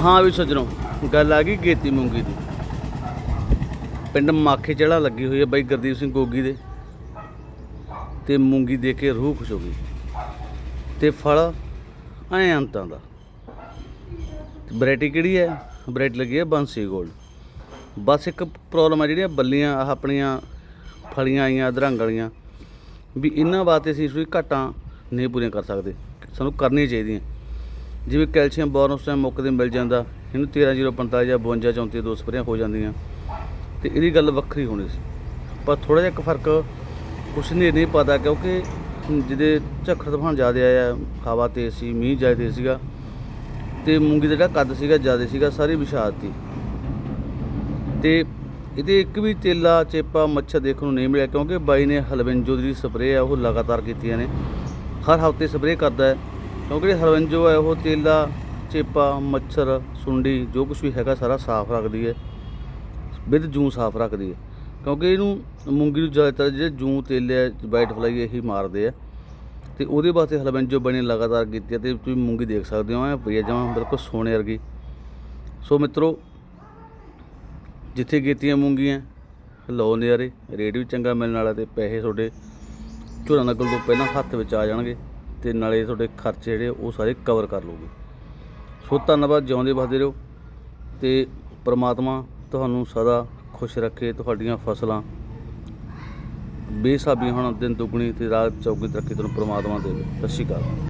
ਹਾਂ ਵੀ ਸੱਜਣੋ, ਗੱਲ ਆ ਗਈ ਗੇਤੀ ਮੂੰਗੀ ਦੀ। ਪਿੰਡ ਮਾਖੇ ਚੜਾ ਲੱਗੀ ਹੋਈ ਹੈ ਬਾਈ ਗੁਰਦੀਪ ਸਿੰਘ ਗੋਗੀ ਦੇ। ਤੇ ਮੂੰਗੀ ਦੇ ਕੇ ਰੂਹ ਖੁਸ਼ ਹੋ ਗਈ। ਤੇ ਫਲ ਐ ਅੰਤਾਂ ਦਾ। ਵੈਰਾਈਟੀ ਕਿਹੜੀ ਹੈ? ਵੈਰਾਈਟੀ ਲੱਗੀ ਹੈ ਬੰਸੀ ਗੋਲਡ। ਬਸ ਇੱਕ ਪ੍ਰੋਬਲਮ ਆ ਜਿਹੜੀਆਂ ਬੱਲੀਆਂ, ਆਹ ਆਪਣੀਆਂ ਫਲੀਆਂ ਆਈਆਂ, ਅਧਰੰਗ ਵਾਲੀਆਂ। ਵੀ ਇਹਨਾਂ ਵਾਸਤੇ ਅਸੀਂ ਕੋਈ ਘਾਟਾਂ ਨਹੀਂ ਪੂਰੀਆਂ ਕਰ ਸਕਦੇ। ਸਾਨੂੰ ਕਰਨੀਆਂ ਚਾਹੀਦੀਆਂ। ਜਿਵੇਂ ਕੈਲਸ਼ੀਅਮ ਬੋਰਨ ਉਸ ਟਾਈਮ ਮੁੱਕਦੇ ਮਿਲ ਜਾਂਦਾ, ਇਹਨੂੰ 13045 ਜਾਂ 52 34 ਦੋ ਸਪਰੇਆਂ ਹੋ ਜਾਂਦੀਆਂ। ਤੇ ਇਹਦੀ ਗੱਲ ਵੱਖਰੀ ਹੋਣੀ ਸੀ। ਪਰ ਥੋੜਾ ਜਿਹਾ ਇੱਕ ਫ਼ਰਕ ਕੁਛ ਨਹੀਂ ਨਹੀਂ ਪਤਾ ਕਿਉਂਕਿ ਜਿਹਦੇ ਝੱਖੜ ਤੂਫਾਨ ਜ਼ਿਆਦਾ ਆਇਆ ਹਵਾ ਤੇਜ਼ ਸੀ, ਮੀਂਹ ਜ਼ਿਆਦਾ ਤੇਜ਼ ਸੀਗਾ, ਤੇ ਮੂੰਗੀ ਦਾ ਜਿਹੜਾ ਕੱਦ ਸੀਗਾ ਜ਼ਿਆਦਾ ਸੀਗਾ, ਸਾਰੀ ਵਿਛਾਤੀ ਤੇ। ਇਹਦੇ ਇੱਕ ਵੀ ਤੇਲਾ, ਚੇਪਾ, ਮੱਛਰ ਦੇਖਣ ਨੂੰ ਨਹੀਂ ਮਿਲਿਆ ਕਿਉਂਕਿ ਬਾਈ ਨੇ ਹਲਵਿੰਜੋ ਦੀ ਸਪਰੇਅ ਆ ਉਹ ਲਗਾਤਾਰ ਕੀਤੀਆਂ ਨੇ। ਹਰ ਹਫ਼ਤੇ ਸਪਰੇਅ ਕਰਦਾ ਹੈ। ਕਿਉਂਕਿ ਜਿਹੜੀ ਹਲਵੰਜੋ ਹੈ ਉਹ ਤੇਲਾ ਚੇਪਾ, ਮੱਛਰ, ਸੁੰਡੀ, ਜੋ ਕੁਝ ਵੀ ਹੈਗਾ ਸਾਰਾ ਸਾਫ਼ ਰੱਖਦੀ ਹੈ। ਵਿਦ ਜੂ ਸਾਫ਼ ਰੱਖਦੀ ਹੈ। ਕਿਉਂਕਿ ਇਹਨੂੰ ਮੂੰਗੀ ਨੂੰ ਜ਼ਿਆਦਾਤਰ ਜਿਹੜੇ ਜੂੰ ਤੇਲੇ ਵਾਈਟ ਫਲਾਈ ਇਹੀ ਮਾਰਦੇ ਆ। ਤੇ ਉਹਦੇ ਵਾਸਤੇ ਹਲਵੰਜੋ ਬਣੇ ਲਗਾਤਾਰ ਕੀਤੀ ਹੈ ਤੇ ਤੁਸੀਂ ਮੂੰਗੀ ਦੇਖ ਸਕਦੇ ਹੋ, ਐ ਪਈ ਜਮਾ ਬਿਲਕੁਲ ਸੋਨੇ ਵਰਗੀ। ਸੋ ਮਿੱਤਰੋ, ਜਿੱਥੇ ਕੀਤੀਆਂ ਮੂੰਗੀਆਂ, ਲਓ ਨਿਆਰੇ ਰੇਟ ਵੀ ਚੰਗਾ ਮਿਲਣ ਵਾਲਾ ਤੇ ਪੈਸੇ ਤੁਹਾਡੇ ਝੋਨਾ ਲੱਗਣ ਤੋਂ ਪਹਿਲਾਂ ਹੱਥ ਵਿੱਚ ਆ ਜਾਣਗੇ। ਤੇ ਨਾਲੇ ਤੁਹਾਡੇ ਖਰਚੇ ਜਿਹੜੇ, ਉਹ ਸਾਰੇ ਕਵਰ ਕਰ ਲਓਗੇ। ਸੋ ਧੰਨਵਾਦ ਜਿਉਂਦੇ ਵਸਦੇ ਰਹੋ ਤੇ ਪ੍ਰਮਾਤਮਾ ਤੁਹਾਨੂੰ ਸਦਾ ਖੁਸ਼ ਰੱਖੇ ਤੁਹਾਡੀਆਂ ਫਸਲਾਂ। ਬੇਸਾਬੀ ਹੋਣ, ਦਿਨ ਦੁੱਗਣੀ ਤੇ ਰਾਤ ਚੌਗੀ ਤਰੱਕੀ ਤੁਹਾਨੂੰ ਪ੍ਰਮਾਤਮਾ ਦੇਵੇ। ਸਤਿ ਸ਼੍ਰੀ ਅਕਾਲ।